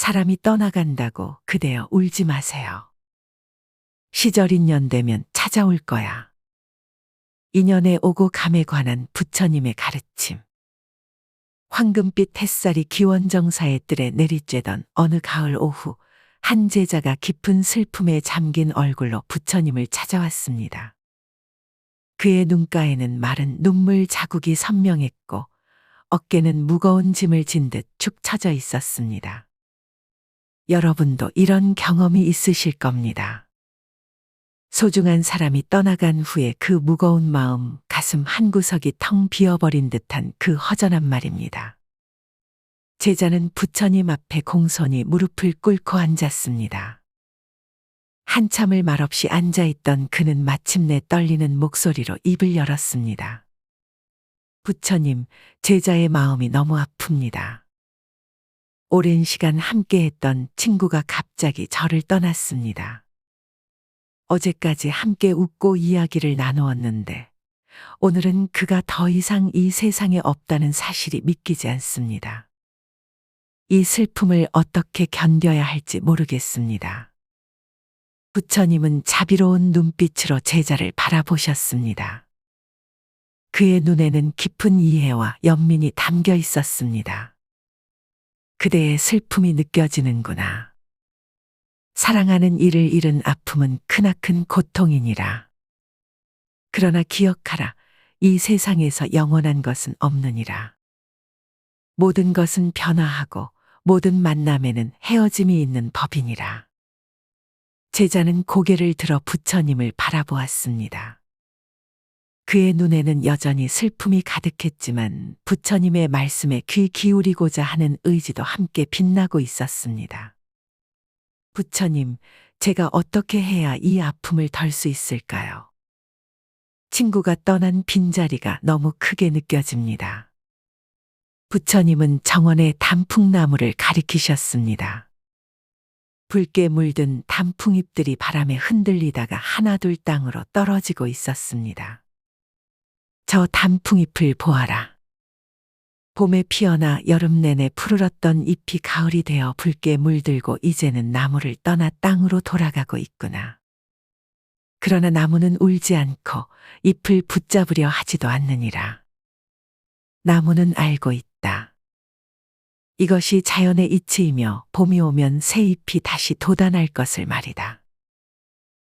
사람이 떠나간다고 그대여 울지 마세요. 시절 인연 되면 찾아올 거야. 인연에 오고 감에 관한 부처님의 가르침. 황금빛 햇살이 기원정사의 뜰에 내리쬐던 어느 가을 오후 한 제자가 깊은 슬픔에 잠긴 얼굴로 부처님을 찾아왔습니다. 그의 눈가에는 마른 눈물 자국이 선명했고 어깨는 무거운 짐을 진 듯 축 처져 있었습니다. 여러분도 이런 경험이 있으실 겁니다. 소중한 사람이 떠나간 후에 그 무거운 마음, 가슴 한 구석이 텅 비어버린 듯한 그 허전한 말입니다. 제자는 부처님 앞에 공손히 무릎을 꿇고 앉았습니다. 한참을 말없이 앉아있던 그는 마침내 떨리는 목소리로 입을 열었습니다. 부처님, 제자의 마음이 너무 아픕니다. 오랜 시간 함께했던 친구가 갑자기 저를 떠났습니다. 어제까지 함께 웃고 이야기를 나누었는데 오늘은 그가 더 이상 이 세상에 없다는 사실이 믿기지 않습니다. 이 슬픔을 어떻게 견뎌야 할지 모르겠습니다. 부처님은 자비로운 눈빛으로 제자를 바라보셨습니다. 그의 눈에는 깊은 이해와 연민이 담겨 있었습니다. 그대의 슬픔이 느껴지는구나. 사랑하는 이를 잃은 아픔은 크나큰 고통이니라. 그러나 기억하라. 이 세상에서 영원한 것은 없느니라. 모든 것은 변화하고 모든 만남에는 헤어짐이 있는 법이니라. 제자는 고개를 들어 부처님을 바라보았습니다. 그의 눈에는 여전히 슬픔이 가득했지만 부처님의 말씀에 귀 기울이고자 하는 의지도 함께 빛나고 있었습니다. 부처님, 제가 어떻게 해야 이 아픔을 덜 수 있을까요? 친구가 떠난 빈자리가 너무 크게 느껴집니다. 부처님은 정원의 단풍나무를 가리키셨습니다. 붉게 물든 단풍잎들이 바람에 흔들리다가 하나둘 땅으로 떨어지고 있었습니다. 저 단풍잎을 보아라. 봄에 피어나 여름 내내 푸르렀던 잎이 가을이 되어 붉게 물들고 이제는 나무를 떠나 땅으로 돌아가고 있구나. 그러나 나무는 울지 않고 잎을 붙잡으려 하지도 않느니라. 나무는 알고 있다. 이것이 자연의 이치이며 봄이 오면 새 잎이 다시 돋아날 것을 말이다.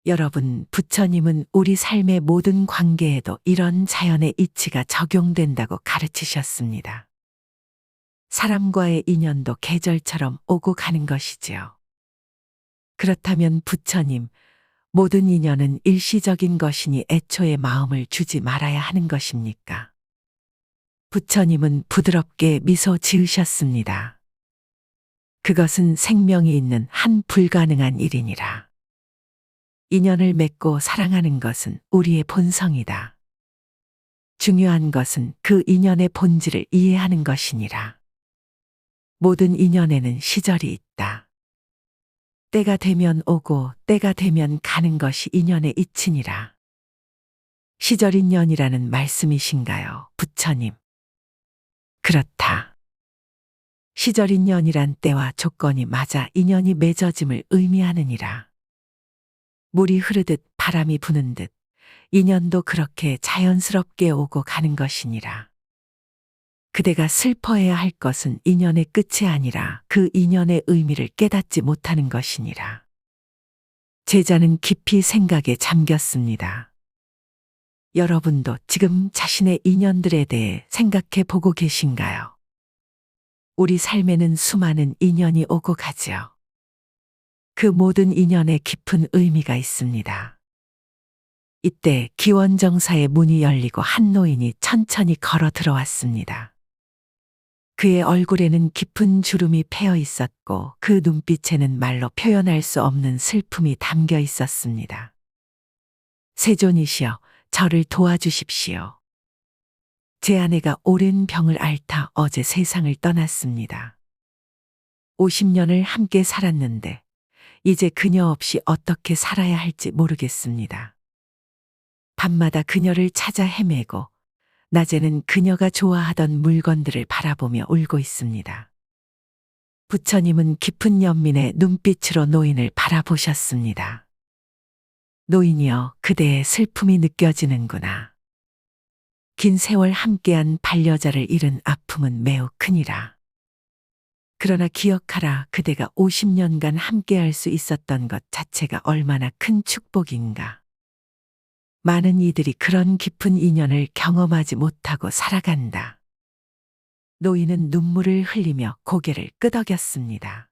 여러분, 부처님은 우리 삶의 모든 관계에도 이런 자연의 이치가 적용된다고 가르치셨습니다. 사람과의 인연도 계절처럼 오고 가는 것이지요. 그렇다면 부처님, 모든 인연은 일시적인 것이니 애초에 마음을 주지 말아야 하는 것입니까? 부처님은 부드럽게 미소 지으셨습니다. 그것은 생명이 있는 한 불가능한 일이니라. 인연을 맺고 사랑하는 것은 우리의 본성이다. 중요한 것은 그 인연의 본질을 이해하는 것이니라. 모든 인연에는 시절이 있다. 때가 되면 오고 때가 되면 가는 것이 인연의 이치니라. 시절 인연이라는 말씀이신가요, 부처님? 그렇다. 시절 인연이란 때와 조건이 맞아 인연이 맺어짐을 의미하느니라. 물이 흐르듯 바람이 부는 듯 인연도 그렇게 자연스럽게 오고 가는 것이니라. 그대가 슬퍼해야 할 것은 인연의 끝이 아니라 그 인연의 의미를 깨닫지 못하는 것이니라. 제자는 깊이 생각에 잠겼습니다. 여러분도 지금 자신의 인연들에 대해 생각해 보고 계신가요? 우리 삶에는 수많은 인연이 오고 가지요. 그 모든 인연에 깊은 의미가 있습니다. 이때 기원정사의 문이 열리고 한 노인이 천천히 걸어 들어왔습니다. 그의 얼굴에는 깊은 주름이 패여 있었고 그 눈빛에는 말로 표현할 수 없는 슬픔이 담겨 있었습니다. 세존이시여, 저를 도와주십시오. 제 아내가 오랜 병을 앓다 어제 세상을 떠났습니다. 50년을 함께 살았는데 이제 그녀 없이 어떻게 살아야 할지 모르겠습니다. 밤마다 그녀를 찾아 헤매고 낮에는 그녀가 좋아하던 물건들을 바라보며 울고 있습니다. 부처님은 깊은 연민의 눈빛으로 노인을 바라보셨습니다. 노인이여, 그대의 슬픔이 느껴지는구나. 긴 세월 함께한 반려자를 잃은 아픔은 매우 크니라. 그러나 기억하라, 그대가 50년간 함께할 수 있었던 것 자체가 얼마나 큰 축복인가. 많은 이들이 그런 깊은 인연을 경험하지 못하고 살아간다. 노인은 눈물을 흘리며 고개를 끄덕였습니다.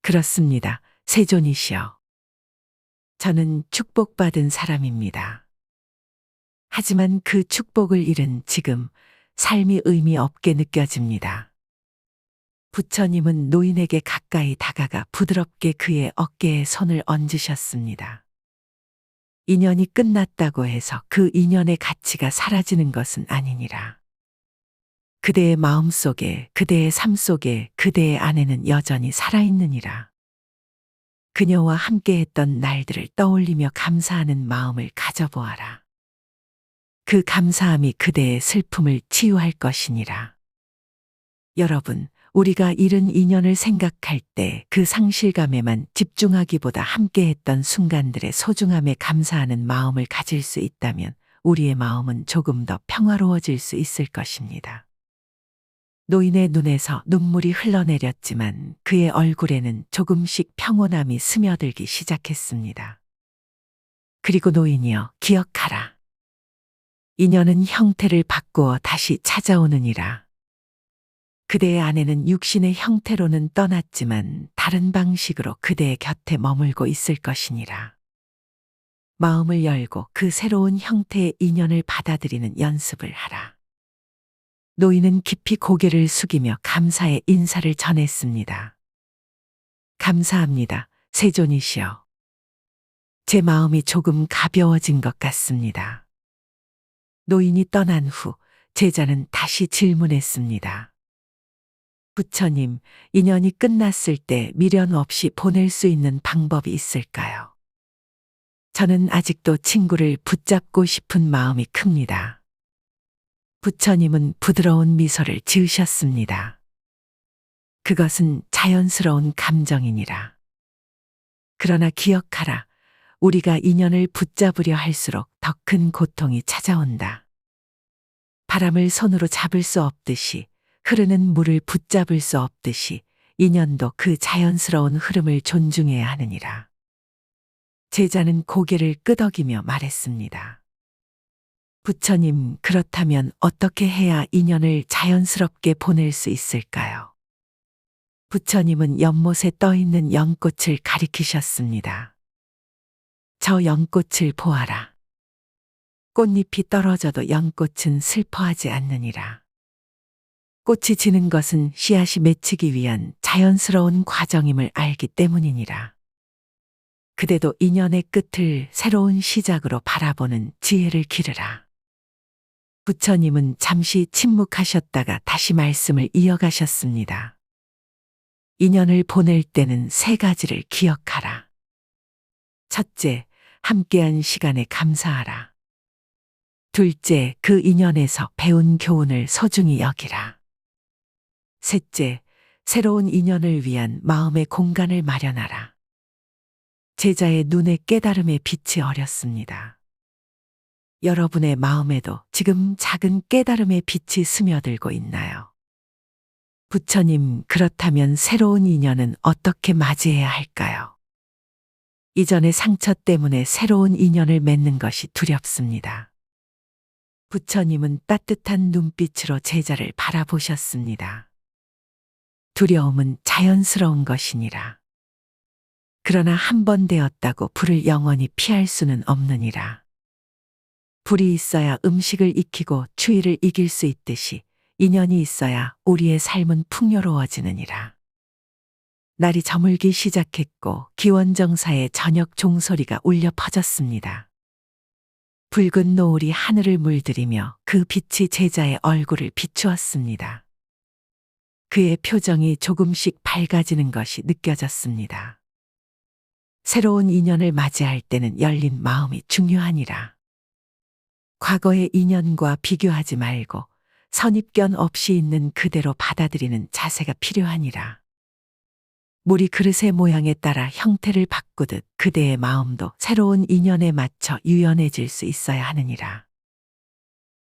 그렇습니다. 세존이시여. 저는 축복받은 사람입니다. 하지만 그 축복을 잃은 지금 삶이 의미 없게 느껴집니다. 부처님은 노인에게 가까이 다가가 부드럽게 그의 어깨에 손을 얹으셨습니다. 인연이 끝났다고 해서 그 인연의 가치가 사라지는 것은 아니니라. 그대의 마음 속에, 그대의 삶 속에, 그대의 안에는 여전히 살아있느니라. 그녀와 함께 했던 날들을 떠올리며 감사하는 마음을 가져보아라. 그 감사함이 그대의 슬픔을 치유할 것이니라. 여러분, 우리가 잃은 인연을 생각할 때 그 상실감에만 집중하기보다 함께했던 순간들의 소중함에 감사하는 마음을 가질 수 있다면 우리의 마음은 조금 더 평화로워질 수 있을 것입니다. 노인의 눈에서 눈물이 흘러내렸지만 그의 얼굴에는 조금씩 평온함이 스며들기 시작했습니다. 그리고 노인이여 기억하라. 인연은 형태를 바꾸어 다시 찾아오느니라. 그대의 아내는 육신의 형태로는 떠났지만 다른 방식으로 그대의 곁에 머물고 있을 것이니라. 마음을 열고 그 새로운 형태의 인연을 받아들이는 연습을 하라. 노인은 깊이 고개를 숙이며 감사의 인사를 전했습니다. 감사합니다. 세존이시여. 제 마음이 조금 가벼워진 것 같습니다. 노인이 떠난 후 제자는 다시 질문했습니다. 부처님, 인연이 끝났을 때 미련 없이 보낼 수 있는 방법이 있을까요? 저는 아직도 친구를 붙잡고 싶은 마음이 큽니다. 부처님은 부드러운 미소를 지으셨습니다. 그것은 자연스러운 감정이니라. 그러나 기억하라. 우리가 인연을 붙잡으려 할수록 더 큰 고통이 찾아온다. 바람을 손으로 잡을 수 없듯이 흐르는 물을 붙잡을 수 없듯이 인연도 그 자연스러운 흐름을 존중해야 하느니라. 제자는 고개를 끄덕이며 말했습니다. 부처님, 그렇다면 어떻게 해야 인연을 자연스럽게 보낼 수 있을까요? 부처님은 연못에 떠 있는 연꽃을 가리키셨습니다. 저 연꽃을 보아라. 꽃잎이 떨어져도 연꽃은 슬퍼하지 않느니라. 꽃이 지는 것은 씨앗이 맺히기 위한 자연스러운 과정임을 알기 때문이니라. 그대도 인연의 끝을 새로운 시작으로 바라보는 지혜를 기르라. 부처님은 잠시 침묵하셨다가 다시 말씀을 이어가셨습니다. 인연을 보낼 때는 세 가지를 기억하라. 첫째, 함께한 시간에 감사하라. 둘째, 그 인연에서 배운 교훈을 소중히 여기라. 셋째, 새로운 인연을 위한 마음의 공간을 마련하라. 제자의 눈에 깨달음의 빛이 어렸습니다. 여러분의 마음에도 지금 작은 깨달음의 빛이 스며들고 있나요? 부처님, 그렇다면 새로운 인연은 어떻게 맞이해야 할까요? 이전의 상처 때문에 새로운 인연을 맺는 것이 두렵습니다. 부처님은 따뜻한 눈빛으로 제자를 바라보셨습니다. 두려움은 자연스러운 것이니라. 그러나 한 번 되었다고 불을 영원히 피할 수는 없느니라. 불이 있어야 음식을 익히고 추위를 이길 수 있듯이 인연이 있어야 우리의 삶은 풍요로워지느니라. 날이 저물기 시작했고 기원정사의 저녁 종소리가 울려 퍼졌습니다. 붉은 노을이 하늘을 물들이며 그 빛이 제자의 얼굴을 비추었습니다. 그의 표정이 조금씩 밝아지는 것이 느껴졌습니다. 새로운 인연을 맞이할 때는 열린 마음이 중요하니라. 과거의 인연과 비교하지 말고 선입견 없이 있는 그대로 받아들이는 자세가 필요하니라. 물이 그릇의 모양에 따라 형태를 바꾸듯 그대의 마음도 새로운 인연에 맞춰 유연해질 수 있어야 하느니라.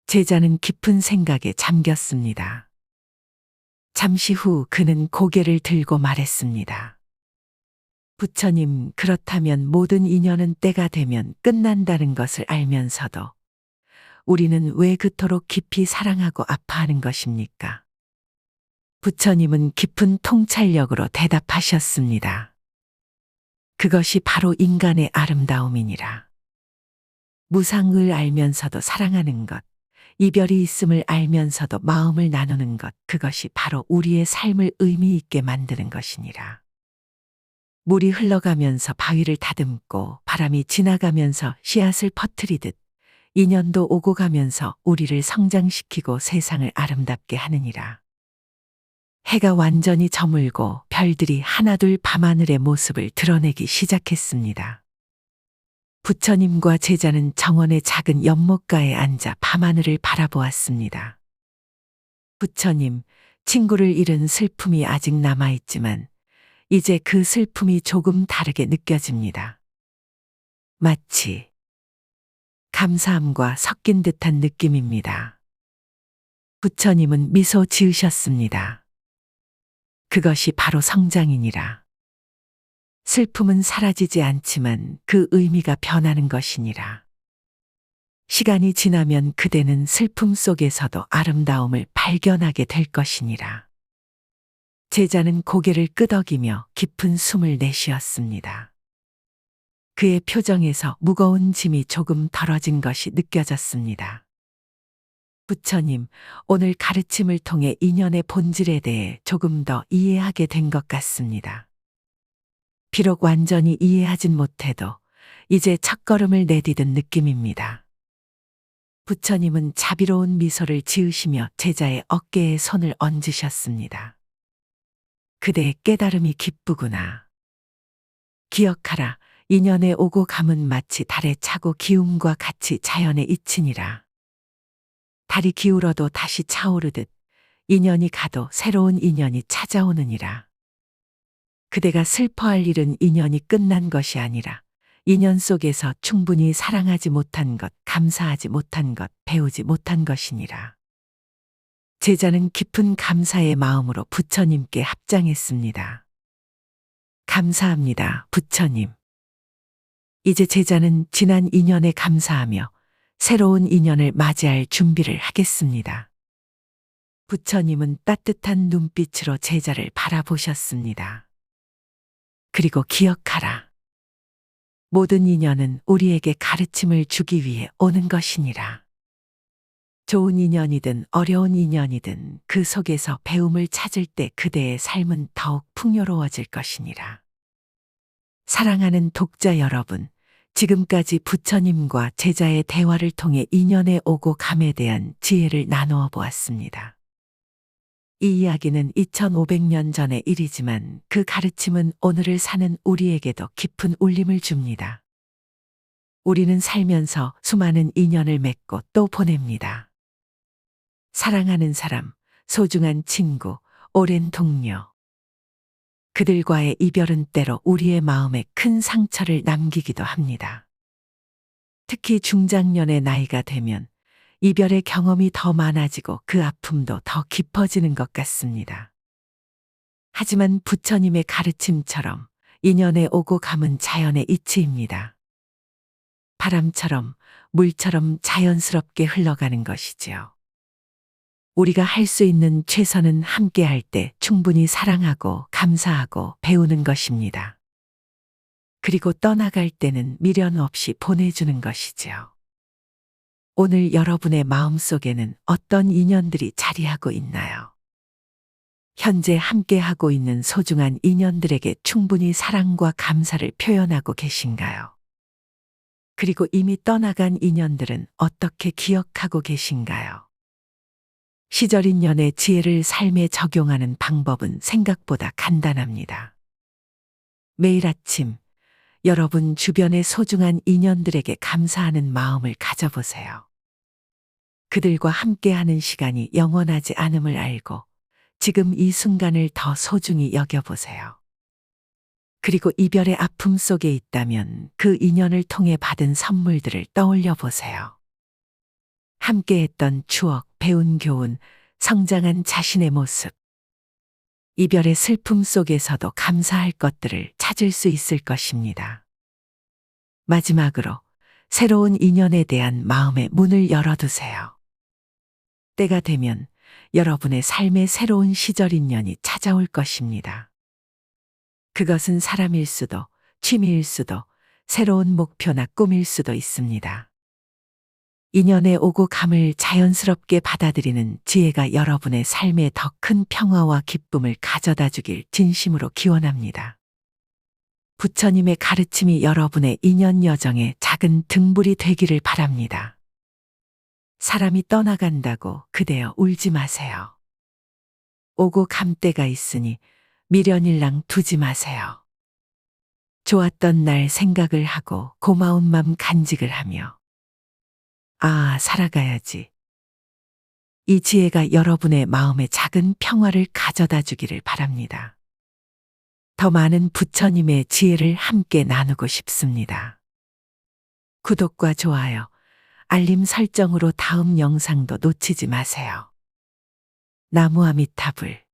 제자는 깊은 생각에 잠겼습니다. 잠시 후 그는 고개를 들고 말했습니다. 부처님, 그렇다면 모든 인연은 때가 되면 끝난다는 것을 알면서도 우리는 왜 그토록 깊이 사랑하고 아파하는 것입니까? 부처님은 깊은 통찰력으로 대답하셨습니다. 그것이 바로 인간의 아름다움이니라. 무상을 알면서도 사랑하는 것, 이별이 있음을 알면서도 마음을 나누는 것, 그것이 바로 우리의 삶을 의미 있게 만드는 것이니라. 물이 흘러가면서 바위를 다듬고 바람이 지나가면서 씨앗을 퍼뜨리듯 인연도 오고 가면서 우리를 성장시키고 세상을 아름답게 하느니라. 해가 완전히 저물고 별들이 하나둘 밤하늘의 모습을 드러내기 시작했습니다. 부처님과 제자는 정원의 작은 연못가에 앉아 밤하늘을 바라보았습니다. 부처님, 친구를 잃은 슬픔이 아직 남아있지만 이제 그 슬픔이 조금 다르게 느껴집니다. 마치 감사함과 섞인 듯한 느낌입니다. 부처님은 미소 지으셨습니다. 그것이 바로 성장이니라. 슬픔은 사라지지 않지만 그 의미가 변하는 것이니라. 시간이 지나면 그대는 슬픔 속에서도 아름다움을 발견하게 될 것이니라. 제자는 고개를 끄덕이며 깊은 숨을 내쉬었습니다. 그의 표정에서 무거운 짐이 조금 덜어진 것이 느껴졌습니다. 부처님, 오늘 가르침을 통해 인연의 본질에 대해 조금 더 이해하게 된 것 같습니다. 비록 완전히 이해하진 못해도 이제 첫걸음을 내디딘 느낌입니다. 부처님은 자비로운 미소를 지으시며 제자의 어깨에 손을 얹으셨습니다. 그대의 깨달음이 기쁘구나. 기억하라. 인연에 오고 감은 마치 달에 차고 기움과 같이 자연에 잊히니라. 달이 기울어도 다시 차오르듯 인연이 가도 새로운 인연이 찾아오느니라. 그대가 슬퍼할 일은 인연이 끝난 것이 아니라 인연 속에서 충분히 사랑하지 못한 것, 감사하지 못한 것, 배우지 못한 것이니라. 제자는 깊은 감사의 마음으로 부처님께 합장했습니다. 감사합니다, 부처님. 이제 제자는 지난 인연에 감사하며 새로운 인연을 맞이할 준비를 하겠습니다. 부처님은 따뜻한 눈빛으로 제자를 바라보셨습니다. 그리고 기억하라. 모든 인연은 우리에게 가르침을 주기 위해 오는 것이니라. 좋은 인연이든 어려운 인연이든 그 속에서 배움을 찾을 때 그대의 삶은 더욱 풍요로워질 것이니라. 사랑하는 독자 여러분, 지금까지 부처님과 제자의 대화를 통해 인연에 오고 감에 대한 지혜를 나누어 보았습니다. 이 이야기는 2500년 전의 일이지만 그 가르침은 오늘을 사는 우리에게도 깊은 울림을 줍니다. 우리는 살면서 수많은 인연을 맺고 또 보냅니다. 사랑하는 사람, 소중한 친구, 오랜 동료. 그들과의 이별은 때로 우리의 마음에 큰 상처를 남기기도 합니다. 특히 중장년의 나이가 되면 이별의 경험이 더 많아지고 그 아픔도 더 깊어지는 것 같습니다. 하지만 부처님의 가르침처럼 인연에 오고 감은 자연의 이치입니다. 바람처럼 물처럼 자연스럽게 흘러가는 것이지요. 우리가 할 수 있는 최선은 함께 할 때 충분히 사랑하고 감사하고 배우는 것입니다. 그리고 떠나갈 때는 미련 없이 보내주는 것이지요. 오늘 여러분의 마음 속에는 어떤 인연들이 자리하고 있나요? 현재 함께하고 있는 소중한 인연들에게 충분히 사랑과 감사를 표현하고 계신가요? 그리고 이미 떠나간 인연들은 어떻게 기억하고 계신가요? 시절인 연의 지혜를 삶에 적용하는 방법은 생각보다 간단합니다. 매일 아침 여러분 주변의 소중한 인연들에게 감사하는 마음을 가져보세요. 그들과 함께하는 시간이 영원하지 않음을 알고 지금 이 순간을 더 소중히 여겨보세요. 그리고 이별의 아픔 속에 있다면 그 인연을 통해 받은 선물들을 떠올려 보세요. 함께 했던 추억, 배운 교훈, 성장한 자신의 모습. 이별의 슬픔 속에서도 감사할 것들을 찾을 수 있을 것입니다. 마지막으로 새로운 인연에 대한 마음의 문을 열어두세요. 때가 되면 여러분의 삶의 새로운 시절 인연이 찾아올 것입니다. 그것은 사람일 수도, 취미일 수도, 새로운 목표나 꿈일 수도 있습니다. 인연의 오고 감을 자연스럽게 받아들이는 지혜가 여러분의 삶에 더 큰 평화와 기쁨을 가져다 주길 진심으로 기원합니다. 부처님의 가르침이 여러분의 인연 여정에 작은 등불이 되기를 바랍니다. 사람이 떠나간다고 그대여 울지 마세요. 오고 감 때가 있으니 미련일랑 두지 마세요. 좋았던 날 생각을 하고 고마운 맘 간직을 하며 아, 살아가야지. 이 지혜가 여러분의 마음에 작은 평화를 가져다 주기를 바랍니다. 더 많은 부처님의 지혜를 함께 나누고 싶습니다. 구독과 좋아요, 알림 설정으로 다음 영상도 놓치지 마세요. 나무 아미타불